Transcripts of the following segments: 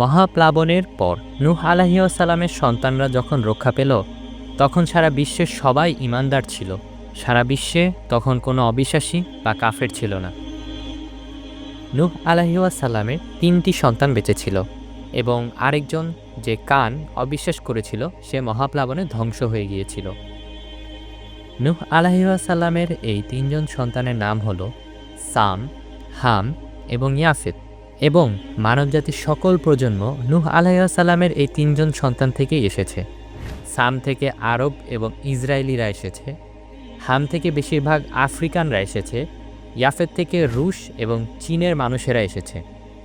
মহাপ্লাবনের পর নূহ আলাহিসাল্লামের সন্তানরা যখন রক্ষা পেল, তখন সারা বিশ্বের সবাই ইমানদার ছিল। সারা বিশ্বে তখন কোনো অবিশ্বাসী বা কাফের ছিল না। নূহ আলাহিসাল্লামের তিনটি সন্তান বেঁচে ছিল এবং আরেকজন যে কান অবিশ্বাস করেছিল, সে মহাপ্লাবনে ধ্বংস হয়ে গিয়েছিল। নূহ আলাহিসাল্লামের এই তিনজন সন্তানের নাম হল সাম, হাম এবং ইয়াফেত এবং মানবজাতির সকল প্রজন্ম নূহ আলাইসাল্লামের এই তিনজন সন্তান থেকেই এসেছে। সাম থেকে আরব এবং ইসরায়েলিরা এসেছে। হাম থেকে বেশিরভাগ আফ্রিকানরা এসেছে। ইয়াফের থেকে রুশ এবং চীনের মানুষেরা এসেছে।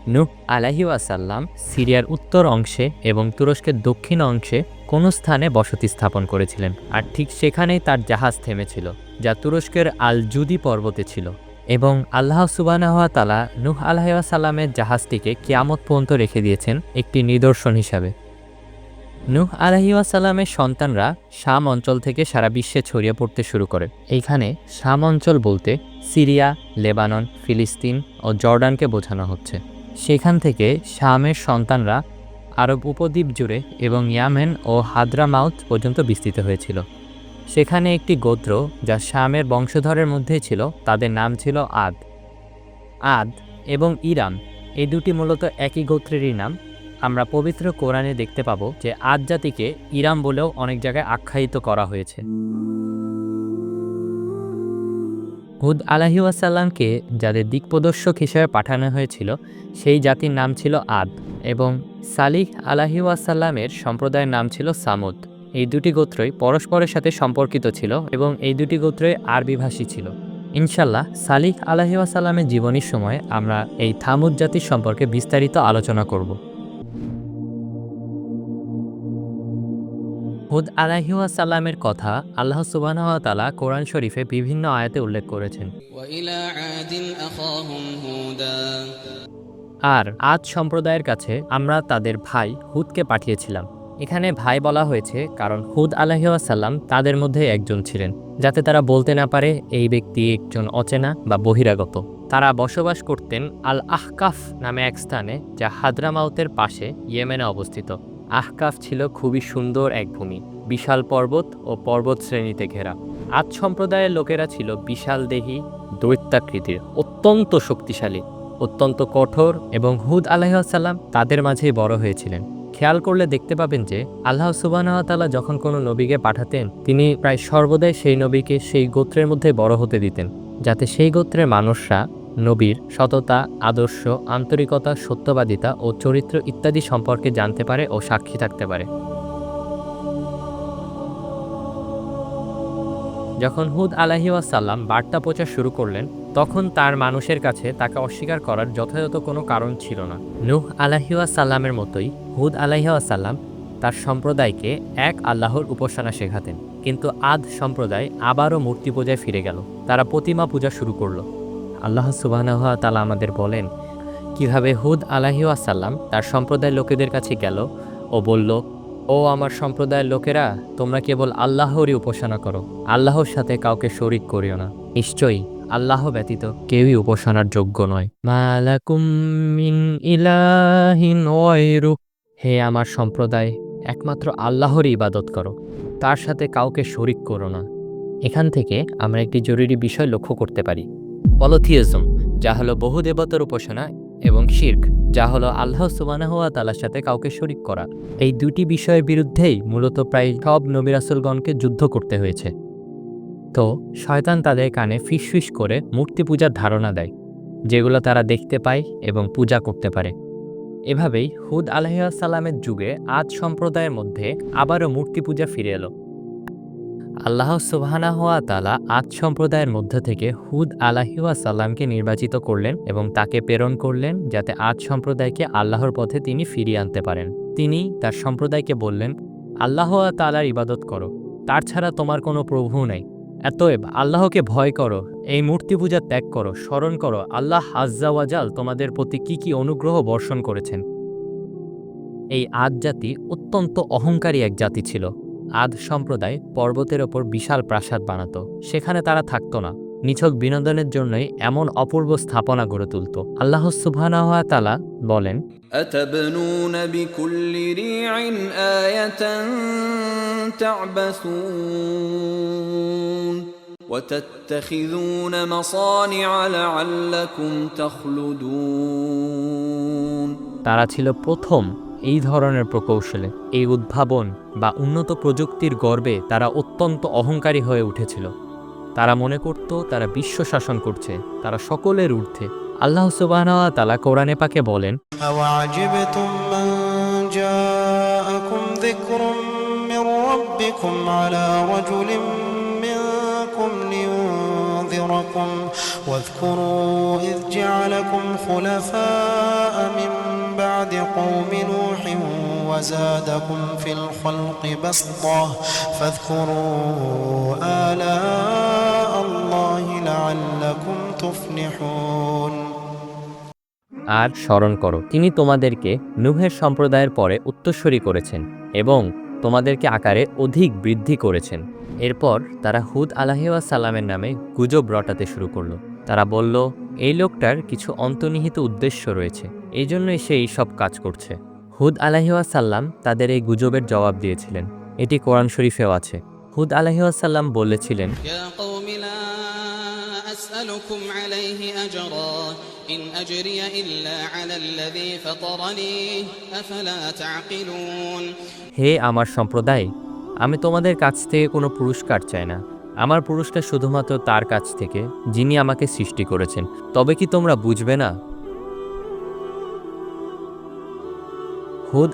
নূহ আলাহি ওয়াসাল্লাম সিরিয়ার উত্তর অংশে এবং তুরস্কের দক্ষিণ অংশে কোনো স্থানে বসতি স্থাপন করেছিলেন। আর ঠিক সেখানেই তার জাহাজ থেমেছিল, যা তুরস্কের আল জুদি পর্বতে ছিল। এবং আল্লাহ সুবানাহা তালা নূহ আলাহিসাল্লামের জাহাজটিকে কিয়ামত পর্যন্ত রেখে দিয়েছেন একটি নিদর্শন হিসাবে। নূহ আলাহিসাল্লামের সন্তানরা শাম অঞ্চল থেকে সারা বিশ্বে ছড়িয়ে পড়তে শুরু করে। এইখানে শাম অঞ্চল বলতে সিরিয়া, লেবানন, ফিলিস্তিন ও জর্ডানকে বোঝানো হচ্ছে। সেখান থেকে শামের সন্তানরা আরব উপদ্বীপ জুড়ে এবং ইয়ামেন ও হাদ্রামাউথ পর্যন্ত বিস্তৃত হয়েছিল। সেখানে একটি গোত্র যা শামের বংশধরের মধ্যে ছিল, তাদের নাম ছিল আদ। আদ এবং ইরাম, এই দুটি মূলত একই গোত্রেরই নাম। আমরা পবিত্র কোরআনে দেখতে পাবো যে আদ জাতিকে ইরাম বলেও অনেক জায়গায় আখ্যায়িত করা হয়েছে। হুদ আলাহি ওয়াসাল্লামকে যাদের দিকপ্রদর্শক হিসেবে পাঠানো হয়েছিল, সেই জাতির নাম ছিল আদ এবং সালিহ আলাহি ওয়াসাল্লামের সম্প্রদায়ের নাম ছিল সামুদ। এই দুটি গোত্রই পরস্পরের সাথে সম্পর্কিত ছিল এবং এই দুটি গোত্রই আরবিভাষী ছিল। ইনশাল্লাহ সালিক আলাহিসাল্লামের জীবনীর সময় আমরা এই থামুদ জাতির সম্পর্কে বিস্তারিত আলোচনা করব। হুদ আলাহিউসাল্লামের কথা আল্লাহ সুবাহতালা কোরআন শরীফে বিভিন্ন আয়াতে উল্লেখ করেছেন। আর আজ সম্প্রদায়ের কাছে আমরা তাদের ভাই হুদকে পাঠিয়েছিলাম। এখানে ভাই বলা হয়েছে, কারণ হুদ আলাহিসাল্লাম তাদের মধ্যে একজন ছিলেন, যাতে তারা বলতে না পারে এই ব্যক্তি একজন অচেনা বা বহিরাগত। তারা বসবাস করতেন আল আহকাফ নামে এক স্থানে, যা হাদ্রামাউতের পাশে ইয়েমেনে অবস্থিত। আহকাফ ছিল খুবই সুন্দর এক ভূমি, বিশাল পর্বত ও পর্বত শ্রেণীতে ঘেরা। আজ সম্প্রদায়ের লোকেরা ছিল বিশাল দেহী, দৈত্যাকৃতির, অত্যন্ত শক্তিশালী, অত্যন্ত কঠোর এবং হুদ আলাহিসাল্লাম তাদের মাঝেই বড় হয়েছিলেন। খেয়াল করলে দেখতে পাবেন যে, আল্লাহ সুবাহতাল্লাহ যখন কোনো নবীকে পাঠাতেন, তিনি প্রায় সর্বদাই সেই নবীকে সেই গোত্রের মধ্যে বড় হতে দিতেন, যাতে সেই গোত্রের মানুষরা নবীর সততা, আদর্শ, আন্তরিকতা, সত্যবাদিতা ও চরিত্র ইত্যাদি সম্পর্কে জানতে পারে ও সাক্ষী থাকতে পারে। যখন হুদ আলাহি ওয়াসাল্লাম বার্তা প্রচার শুরু করলেন তখন তার মানুষের কাছে তাকে অস্বীকার করার যথাযথ কোনো কারণ ছিল না। নুহ আলাহি ওয়াসাল্লামের মতোই হুদ আলাহি ওয়াসাল্লাম তার সম্প্রদায়কে এক আল্লাহর উপাসনা শেখাতেন। কিন্তু আদ সম্প্রদায় আবারও মূর্তি পূজায় ফিরে গেল। তারা প্রতিমা পূজা শুরু করল। আল্লাহ সুবাহ তালা আমাদের বলেন, কীভাবে হুদ আলাহি ওয়াসাল্লাম তার সম্প্রদায়ের লোকেদের কাছে গেল ও বলল, ও আমার সম্প্রদায়ের লোকেরা, তোমরা কেবল আল্লাহরই উপাসনা করো, আল্লাহর সাথে কাউকে শরিক করিও না। নিশ্চয়ই আল্লাহ ব্যতীত কেউই উপাসনার যোগ্য নয়। মালাকুম মিন ইলাহিন ওয়াইরু হে আমার সম্প্রদায় একমাত্র আল্লাহরই ইবাদত করো তার সাথে কাউকে শরিক করো না। এখান থেকে আমরা একটি জরুরি বিষয় লক্ষ্য করতে পারি। পলোথিয়জম যা হলো বহু দেবতার উপাসনা এবং শির্ক যা হলো আল্লাহ সুবানাহুয়া তালার সাথে কাউকে শরিক করা। এই দুটি বিষয়ের বিরুদ্ধেই মূলত প্রায় সব নবিরাসুলগণকে যুদ্ধ করতে হয়েছে। তো শয়তান তাদের কানে ফিসফিস করে মূর্তি পূজার ধারণা দেয়, যেগুলো তারা দেখতে পায় এবং পূজা করতে পারে। এভাবেই হুদ আলহিসাল্লামের যুগে আজ সম্প্রদায়ের মধ্যে আবারও মূর্তি পূজা ফিরে এলো। আল্লাহ সুবাহানাহুয়া তালা আজ সম্প্রদায়ের মধ্য থেকে হুদ আলাহিওয়া সাল্লামকে নির্বাচিত করলেন এবং তাকে প্রেরণ করলেন যাতে আজ সম্প্রদায়কে আল্লাহর পথে তিনি ফিরিয়ে আনতে পারেন। তিনি তার সম্প্রদায়কে বললেন, আল্লাহ তালার ইবাদত করো, তার ছাড়া তোমার কোনো প্রভু নেই। এতএব আল্লাহকে ভয় করো এই মূর্তি পূজা ত্যাগ করো স্মরণ করো আল্লাহ আজ্জাওয়াজাল তোমাদের প্রতি কি কি অনুগ্রহ বর্ষণ করেছেন এই আদ জাতি অত্যন্ত অহংকারী এক জাতি ছিল আদ সম্প্রদায় পর্বতের ওপর বিশাল প্রাসাদ বানাতো সেখানে তারা থাকতো না নিছক বিনোদনের জন্যই এমন অপূর্ব স্থাপনা গড়ে তুলত আল্লাহ সুবহানাহু ওয়া তাআলা বলেন أتبنون بكل ريع آية تعبثون وتتخذون مصانع لعلكم تخلدون তারা ছিল প্রথম এই ধরনের প্রকৌশলে এই উদ্ভাবন বা উন্নত প্রযুক্তির গর্বে তারা অত্যন্ত অহংকারী হয়ে উঠেছিল তারা মনে করত তারা বিশ্ব শাসন করছে তারা সকলের ঊর্ধ্বে আল্লাহ সুবাহ তালা কোরআনে পাকে বলেন أوعجبتم من جاءكم ذكر من ربكم على رجل منكم لينذركم واذكروا إذ جعلكم خلفاء من بعد قوم نوح وزادكم في الخلق بسطة فاذكروا آلاء الله لعلكم تفلحون আর স্মরণ করো তিনি তোমাদেরকে নুহের সম্প্রদায়ের পরে উত্তরস্বরী করেছেন এবং তোমাদেরকে আকারে অধিক বৃদ্ধি করেছেন। এরপর তারা হুদ আলাহিয়া সালামের নামে গুজব রটাতে শুরু করল। তারা বলল, এই লোকটার কিছু অন্তর্নিহিত উদ্দেশ্য রয়েছে। এই জন্যই সে এই সব কাজ করছে। হুদ আলাহিয়া সাল্লাম তাদের এই গুজবের জবাব দিয়েছিলেন। এটি কোরআন শরীফেও আছে। হুদ আলাহিয়া সাল্লাম বলেছিলেন أسألكم عليه أجرا إن أجري إلا على الذي فطرني أفلا تعقلون হে আমার সম্প্রদায় আমি তোমাদের কাছ থেকে কোনো পুরস্কার চাই না আমার পুরস্কার শুধুমাত্র তার কাছ থেকে যিনি আমাকে সৃষ্টি করেছেন তবে কি তোমরা বুঝবে না হুদ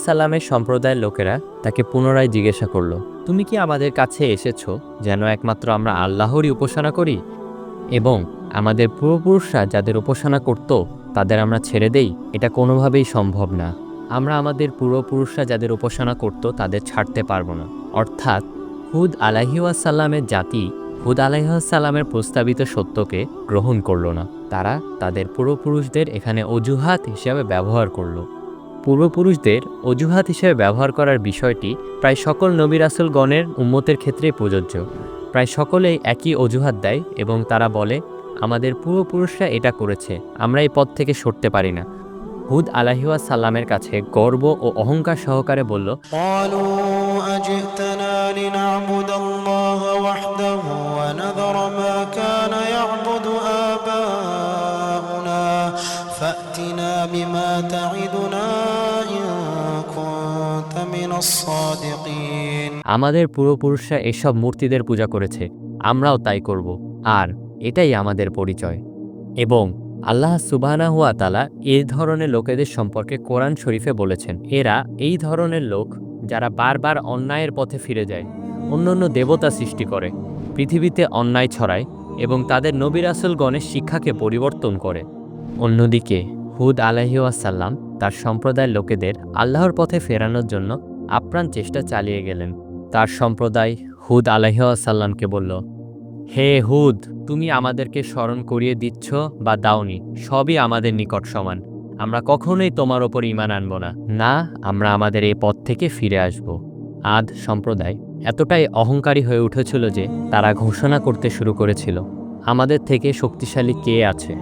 সালামের সম্প্রদায়ের লোকেরা তাকে পুনরায় জিজ্ঞাসা করল তুমি কি আমাদের কাছে এসেছো যেন একমাত্র আমরা আল্লাহরই উপাসনা করি এবং আমাদের পূর্বপুরুষরা যাদের উপাসনা করত, তাদের আমরা ছেড়ে দেই, এটা কোনোভাবেই সম্ভব না। আমরা আমাদের পূর্বপুরুষরা যাদের উপাসনা করত, তাদের ছাড়তে পারব না। অর্থাৎ, হুদ আলাহিউসাল্লামের জাতি, হুদ আলাহিউসাল্লামের প্রস্তাবিত সত্যকে গ্রহণ করল না। তারা তাদের পূর্বপুরুষদের এখানে অজুহাত হিসেবে ব্যবহার করল। পূর্বপুরুষদের অজুহাত হিসেবে ব্যবহার করার বিষয়টি প্রায় সকল নবী রাসুলগণের উম্মতের ক্ষেত্রেই প্রযোজ্য। প্রায় সকলেই একই অজুহাত দেয় এবং তারা বলে আমাদের পূর্বপুরুষরা এটা করেছে আমরা এই পথ থেকে সরতে পারি না হুদ আলাহিওয়া সাল্লামের কাছে গর্ব ও অহংকার সহকারে বলল قالوا أجئتنا لنعبد الله وحده ونذر ما كان يعبد آباؤنا فأتنا بما تعدنا আমাদের পূর্বপুরুষরা এসব মূর্তিদের পূজা করেছে। আমরাও তাই করব। আর এটাই আমাদের পরিচয়। এবং আল্লাহ সুবাহানা হুয়া তালা এই ধরনের লোকেদের সম্পর্কে কোরআন শরীফে বলেছেন, এরা এই ধরনের লোক যারা বারবার অন্যায়ের পথে ফিরে যায়, অন্যান্য দেবতা সৃষ্টি করে, পৃথিবীতে অন্যায় ছড়ায় এবং তাদের নবিরাসুলগণের শিক্ষাকে পরিবর্তন করে। অন্যদিকে হুদ আলাহিউসাল্লাম তার সম্প্রদায়ের লোকেদের আল্লাহর পথে ফেরানোর জন্য আপ্রাণ চেষ্টা চালিয়ে গেলেন। তার সম্প্রদায় হুদ আলাহিসাল্লামকে বলল, হে হুদ, তুমি আমাদেরকে স্মরণ করিয়ে দিচ্ছ বা দাওনি, সবই আমাদের নিকট সমান। আমরা কখনোই তোমার ওপর ইমান আনব না। না, আমরা আমাদের এই পথ থেকে ফিরে আসব। আদ সম্প্রদায় এতটাই অহংকারী হয়ে উঠেছিল যে তারা ঘোষণা করতে শুরু করেছিল, আমাদের থেকে শক্তিশালী কে আছে?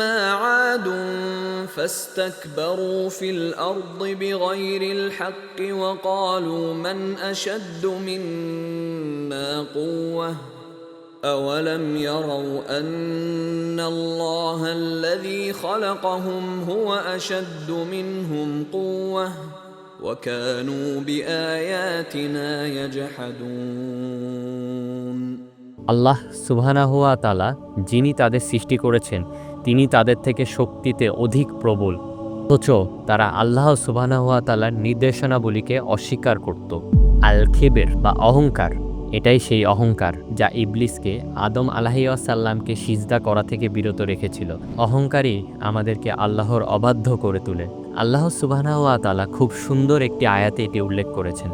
فأما عاد فاستكبروا في الأرض بغير الحق وقالوا من أشد منا قوة أولم يروا أن الله الذي خلقهم هو أشد منهم قوة وكانوا بآياتنا يجحدون আল্লাহ সুবহানাহুয়া তালা যিনি তাদের সৃষ্টি করেছেন তিনি তাদের থেকে শক্তিতে অধিক প্রবল। অথচ তারা আল্লাহ সুবহানাহুয়া তালার নির্দেশনাবলীকে অস্বীকার করত। আল খেবের বা অহংকার, এটাই সেই অহংকার যা ইবলিসকে আদম আলাহিসাল্লামকে সিজদা করা থেকে বিরত রেখেছিল। অহংকারই আমাদেরকে আল্লাহর অবাধ্য করে তোলে। আল্লাহ সুবহানাহুয়া তালা খুব সুন্দর একটি আয়াতে এটি উল্লেখ করেছেন।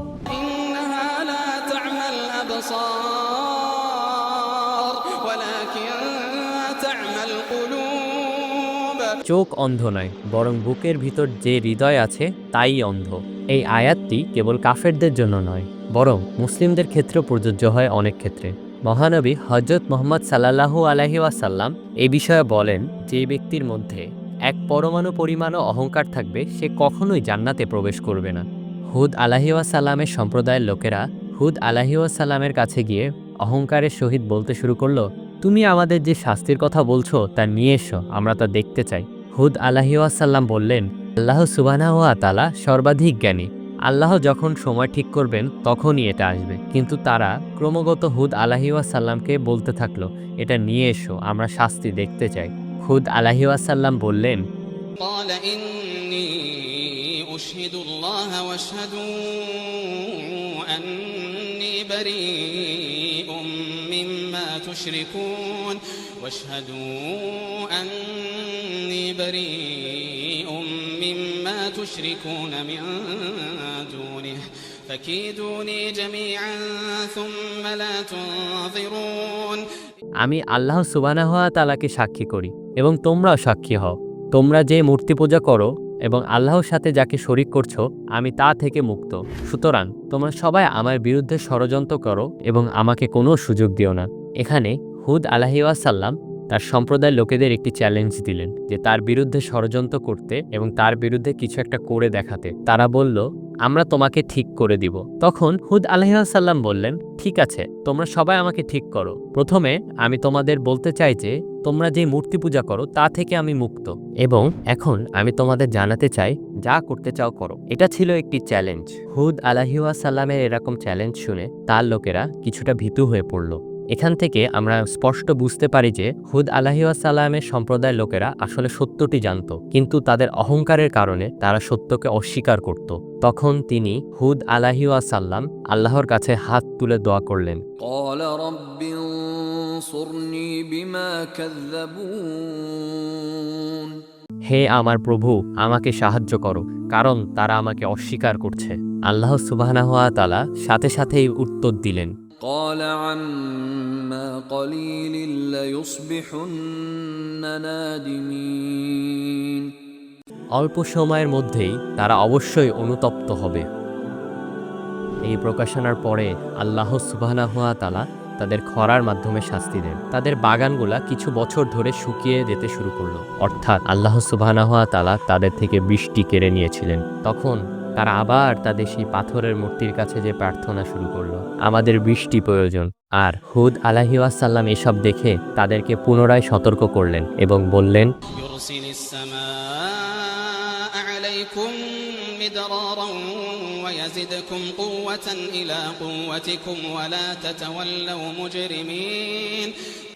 চোখ অন্ধ নয়, বরং বুকের ভিতর যে হৃদয় আছে তাই অন্ধ। এই আয়াতটি কেবল কাফেরদের জন্য নয়, বরং মুসলিমদের ক্ষেত্রেও প্রযোজ্য হয় অনেক ক্ষেত্রে। মহানবী হজরত মোহাম্মদ সাল্লাহু আলহি ওয়াসাল্লাম এই বিষয়ে বলেন যে ব্যক্তির মধ্যে এক পরমাণু পরিমাণও অহংকার থাকবে, সে কখনোই জান্নাতে প্রবেশ করবে না। হুদ আলাহিওয়াসাল্লামের সম্প্রদায়ের লোকেরা হুদ আলাহিওয়াসাল্লামের কাছে গিয়ে অহংকারের সহিত বলতে শুরু করল, তুমি আমাদের যে শাস্তির কথা বলছো তা নিয়ে এসো, আমরা তা দেখতে চাই। হুদ আলাহিওয়াসাল্লাম বললেন আল্লাহ সুবানাহুয়া তালা সর্বাধিক জ্ঞানী আল্লাহ যখন সময় ঠিক করবেন তখনই এটা আসবে কিন্তু তারা ক্রমাগত হুদ আলাহিওয়াসাল্লামকে বলতে থাকলো এটা নিয়ে এসো আমরা শাস্তি দেখতে চাই হুদ আলাহিওয়াসাল্লাম বললেন قال إني أشهد الله واشهدوا أني بريء مما تشركون واشهدوا أني بريء مما تشركون من دونه فكيدوني جميعا ثم لا تنظرون আমি আল্লাহ সুবানাহুয়া তালাকে সাক্ষী করি এবং তোমরাও সাক্ষী হও তোমরা যে মূর্তি পূজা করো এবং আল্লাহর সাথে যাকে শরিক করছো আমি তা থেকে মুক্ত সুতরাং তোমরা সবাই আমার বিরুদ্ধে ষড়যন্ত্র করো এবং আমাকে কোনো সুযোগ দিও না এখানে হুদ আলাহিওয়াসাল্লাম তার সম্প্রদায়ের লোকেদের একটি চ্যালেঞ্জ দিলেন যে তার বিরুদ্ধে ষড়যন্ত্র করতে এবং তার বিরুদ্ধে কিছু একটা করে দেখাতে। তারা বলল, আমরা তোমাকে ঠিক করে দিব। তখন হুদ আলহাসাল্লাম বললেন, ঠিক আছে, তোমরা সবাই আমাকে ঠিক করো। প্রথমে আমি তোমাদের বলতে চাই যে, তোমরা যে মূর্তি পূজা করো, তা থেকে আমি মুক্ত। এবং এখন আমি তোমাদের জানাতে চাই, যা করতে চাও করো। এটা ছিল একটি চ্যালেঞ্জ হুদ আলাহিউসাল্লামের এরকম চ্যালেঞ্জ শুনে তার লোকেরা কিছুটা ভীতু হয়ে পড়ল। এখান থেকে আমরা স্পষ্ট বুঝতে পারি যে হুদ আলাহিউসাল্লামের সম্প্রদায়ের লোকেরা আসলে সত্যটি জানত। কিন্তু তাদের অহংকারের কারণে তারা সত্যকে অস্বীকার করত। তখন তিনি হুদ আলাহিউসাল্লাম আল্লাহর কাছে হাত তুলে দোয়া করলেন। হে আমার প্রভু আমাকে সাহায্য করো কারণ তারা আমাকে অস্বীকার করছে। আল্লাহ সুবাহ সাথে সাথেই উত্তর দিলেন। قال عما قليل ليصبحن نادمين অল্প সময়ের মধ্যেই তারা অবশ্যই অনুতপ্ত হবে এই প্রকাশনার পরে আল্লাহ সুবাহানাহুয়া তালা তাদের খরার মাধ্যমে শাস্তি দেন তাদের বাগানগুলা কিছু বছর ধরে শুকিয়ে যেতে শুরু করলো অর্থাৎ আল্লাহ সুবাহানাহুয়া তালা তাদের থেকে বৃষ্টি কেড়ে নিয়েছিলেন তখন তারা আবার তাদের সেই পাথরের মূর্তির কাছে যে প্রার্থনা শুরু করলো আমাদের বৃষ্টি প্রয়োজন আর হুদ আলাহিওয়াসাল্লাম এসব দেখে তাদেরকে পুনরায় সতর্ক করলেন এবং বললেন يرسل السماء عليكم مدرارا ويزدكم قوة إلى قوتكم ولا تتولوا مجرمين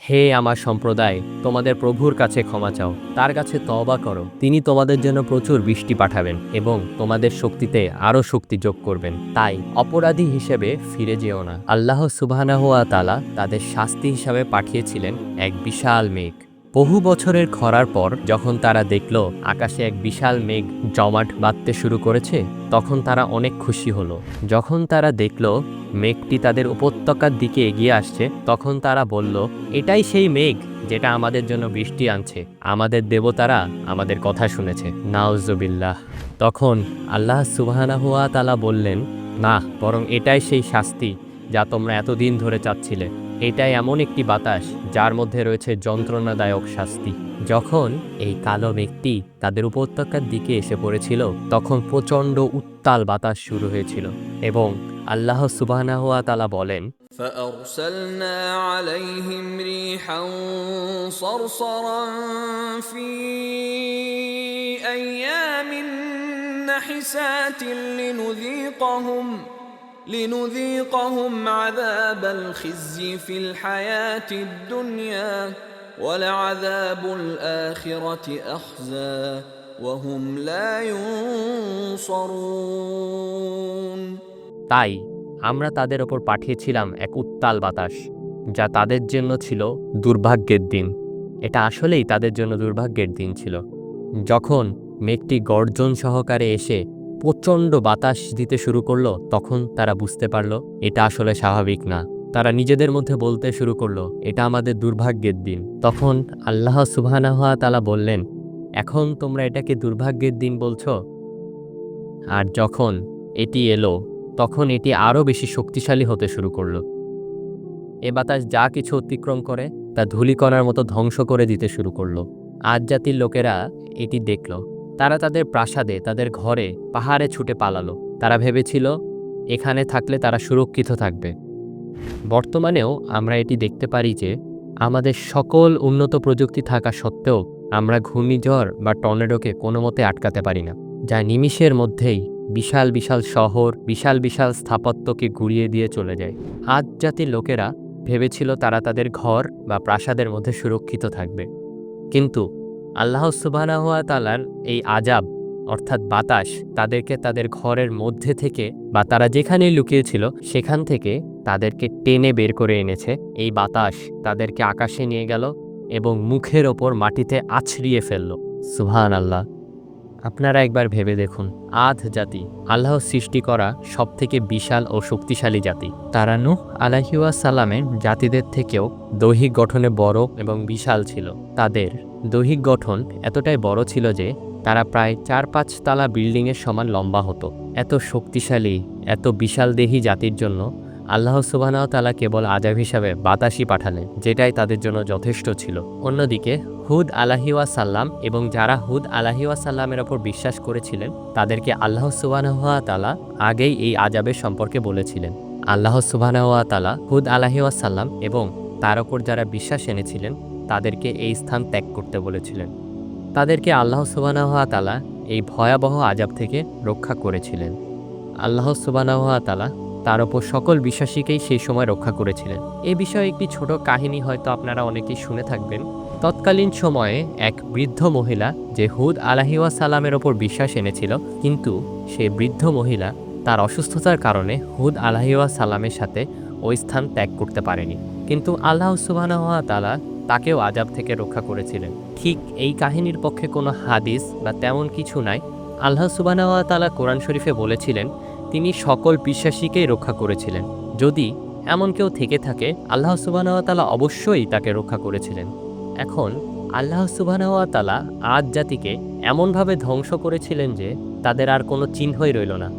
হে আমার সম্প্রদায়, তোমাদের প্রভুর কাছে ক্ষমা চাও। তার কাছে তবা করো। তিনি তোমাদের জন্য প্রচুর বৃষ্টি পাঠাবেন এবং তোমাদের শক্তিতে আরও শক্তি যোগ করবেন। তাই অপরাধী হিসেবে ফিরে যেও না। আল্লাহ সুবাহানাহুয়া তালা তাদের শাস্তি হিসাবে পাঠিয়েছিলেন এক বিশাল মেঘ। বহু বছরের খরার পর যখন তারা দেখল আকাশে এক বিশাল মেঘ জমাট বাঁধতে শুরু করেছে, তখন তারা অনেক খুশি হলো। যখন তারা দেখল মেঘটি তাদের উপত্যকার দিকে এগিয়ে আসছে, তখন তারা বলল, এটাই সেই মেঘ যেটা আমাদের জন্য বৃষ্টি আনছে। আমাদের দেবতারা আমাদের কথা শুনেছে। নাউজবিল্লাহ। তখন আল্লাহ সুবাহানাহুয়া তালা বললেন, না, বরং এটাই সেই শাস্তি যা তোমরা এতদিন ধরে চাচ্ছিলে এটাই এমন একটি বাতাস যার মধ্যে রয়েছে যন্ত্রণাদায়ক শাস্তি যখন এই কালো মেঘটি তাদের উপত্যকার দিকে এসে পড়েছিল তখন প্রচণ্ড উত্তাল বাতাস শুরু হয়েছিল এবং আল্লাহ সুবাহানাহুয়া তালা বলেন فأرسلنا عليهم ريحا صرصرا في أيام نحسات لنذيقهم لنذيقهم عذاب الخزي في الحياة الدنيا ولعذاب الآخرة أخزى وهم لا ينصرون তাই আমরা তাদের ওপর পাঠিয়েছিলাম এক উত্তাল বাতাস যা তাদের জন্য ছিল দুর্ভাগ্যের দিন এটা আসলেই তাদের জন্য দুর্ভাগ্যের দিন ছিল যখন মেঘটি গর্জন সহকারে এসে প্রচণ্ড বাতাস দিতে শুরু করল, তখন তারা বুঝতে পারল, এটা আসলে স্বাভাবিক না। তারা নিজেদের মধ্যে বলতে শুরু করল, এটা আমাদের দুর্ভাগ্যের দিন। তখন আল্লাহ সুবহানাহুয়া তালা বললেন, এখন তোমরা এটাকে দুর্ভাগ্যের দিন বলছো? আর যখন এটি এলো, তখন এটি আরও বেশি শক্তিশালী হতে শুরু করল। এ বাতাস যা কিছু অতিক্রম করে, তা ধূলিকণার মতো ধ্বংস করে দিতে শুরু করল। আজ জাতির লোকেরা এটি দেখল। তারা তাদের প্রাসাদে, তাদের ঘরে, পাহাড়ে ছুটে পালালো। তারা ভেবেছিল, এখানে থাকলে তারা সুরক্ষিত থাকবে। বর্তমানেও আমরা এটি দেখতে পারি যে, আমাদের সকল উন্নত প্রযুক্তি থাকা সত্ত্বেও আমরা ঘূর্ণিঝড় বা টর্নেডোকে কোনো মতে আটকাতে পারি না, যা নিমিষের মধ্যেই বিশাল বিশাল শহর, বিশাল বিশাল স্থাপত্যকে গুড়িয়ে দিয়ে চলে যায়। আজ জাতির লোকেরা ভেবেছিল তারা তাদের ঘর বা প্রাসাদের মধ্যে সুরক্ষিত থাকবে। কিন্তু আল্লাহ সুবাহ তালার এই আজাব অর্থাৎ বাতাস, তাদেরকে তাদের ঘরের মধ্যে থেকে বা তারা যেখানে লুকিয়েছিল, সেখান থেকে তাদেরকে টেনে বের করে এনেছে। এই বাতাস তাদেরকে আকাশে নিয়ে গেল এবং মুখের ওপর মাটিতে আছড়িয়ে ফেলল। সুহান আল্লাহ আপনারা একবার ভেবে দেখুন, আধ জাতি, আল্লাহ সৃষ্টি করা সবথেকে বিশাল ও শক্তিশালী জাতি। তারা নূহ আলাহিউয়া সালামের জাতিদের থেকেও দৈহিক গঠনে বড় এবং বিশাল ছিল। তাদের দৈহিক গঠন এতটাই বড় ছিল যে তারা প্রায় চার পাঁচ তালা বিল্ডিংয়ের সমান লম্বা হতো। এত শক্তিশালী, এত বিশাল দেহি জাতির জন্য আল্লাহ সুবাহ তালা কেবল আজাব হিসাবে বাতাসই পাঠালেন, যেটাই তাদের জন্য যথেষ্ট ছিল। অন্যদিকে হুদ আলাহিওয়া সাল্লাম এবং যারা হুদ আলাহিওয়া সাল্লামের ওপর বিশ্বাস করেছিলেন, তাদেরকে আল্লাহ সুবাহ তালা আগেই এই আজাবের সম্পর্কে বলেছিলেন। আল্লাহ সুবাহ তালা হুদ আলাহিওয়া সাল্লাম এবং তার ওপর যারা বিশ্বাস এনেছিলেন তাদেরকে এই স্থান ত্যাগ করতে বলেছিলেন। তাদেরকে আল্লাহ সুবাহ তালা এই ভয়াবহ আজাব থেকে রক্ষা করেছিলেন। আল্লাহ সুবাহ তালা তার ওপর সকল বিশ্বাসীকেই সেই সময় রক্ষা করেছিলেন। এ বিষয়ে একটি ছোট কাহিনী হয়তো আপনারা অনেকেই শুনে থাকবেন। তৎকালীন সময়ে এক বৃদ্ধ মহিলা যে হুদ আলাহিওয়া সালামের ওপর বিশ্বাস এনেছিল, কিন্তু সেই বৃদ্ধ মহিলা তার অসুস্থতার কারণে হুদ আলাহিওয়া সালামের সাথে ওই স্থান ত্যাগ করতে পারেনি। কিন্তু আল্লাহ সুবাহ তালা তাকেও আজাব থেকে রক্ষা করেছিলেন। ঠিক এই কাহিনীর পক্ষে কোনো হাদিস বা তেমন কিছু নাই। আল্লাহ সুবাহ তালা কোরআন শরীফে বলেছিলেন, তিনি সকল বিশ্বাসীকেই রক্ষা করেছিলেন। যদি এমন কেউ থেকে থাকে, আল্লাহ সুবাহতালা অবশ্যই তাকে রক্ষা করেছিলেন। এখন আল্লাহ সুবাহতালা আজ জাতিকে এমনভাবে ধ্বংস করেছিলেন যে তাদের আর কোনো চিহ্নই রইল না।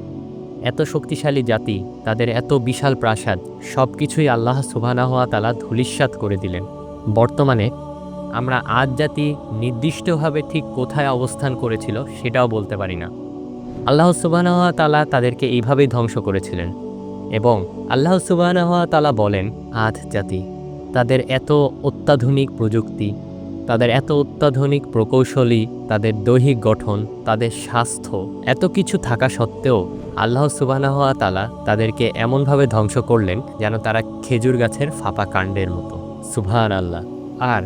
এত শক্তিশালী জাতি, তাদের এত বিশাল প্রাসাদ সব কিছুই আল্লাহ সুবাহতালা ধুলিস্বাত করে দিলেন। বর্তমানে আমরা আজ জাতি নির্দিষ্টভাবে ঠিক কোথায় অবস্থান করেছিল সেটাও বলতে পারি না। আল্লাহ সুবাহ তালা তাদেরকে এইভাবেই ধ্বংস করেছিলেন এবং আল্লাহ সুবাহ তালা বলেন আধ জাতি তাদের এত অত্যাধুনিক প্রযুক্তি, তাদের এত অত্যাধুনিক প্রকৌশলী, তাদের দৈহিক গঠন, তাদের স্বাস্থ্য, এত কিছু থাকা সত্ত্বেও আল্লাহ সুবাহ তালা তাদেরকে এমনভাবে ধ্বংস করলেন যেন তারা খেজুর গাছের ফাঁপা কাণ্ডের মতো। সুবহান আল্লাহ আর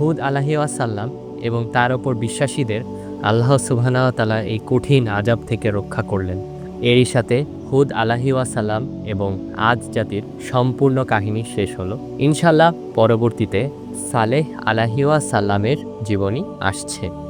হুদ আলাহিওয়াসাল্লাম এবং তার ওপর বিশ্বাসীদের আল্লাহ সুবহানাহ তালা এই কঠিন আজাব থেকে রক্ষা করলেন। এরই সাথে হুদ আলাহিওয়াসাল্লাম এবং আজ জাতির সম্পূর্ণ কাহিনী শেষ হলো। ইনশাল্লাহ পরবর্তীতে সালেহ আলাহিওয়াসাল্লামের জীবনী আসছে।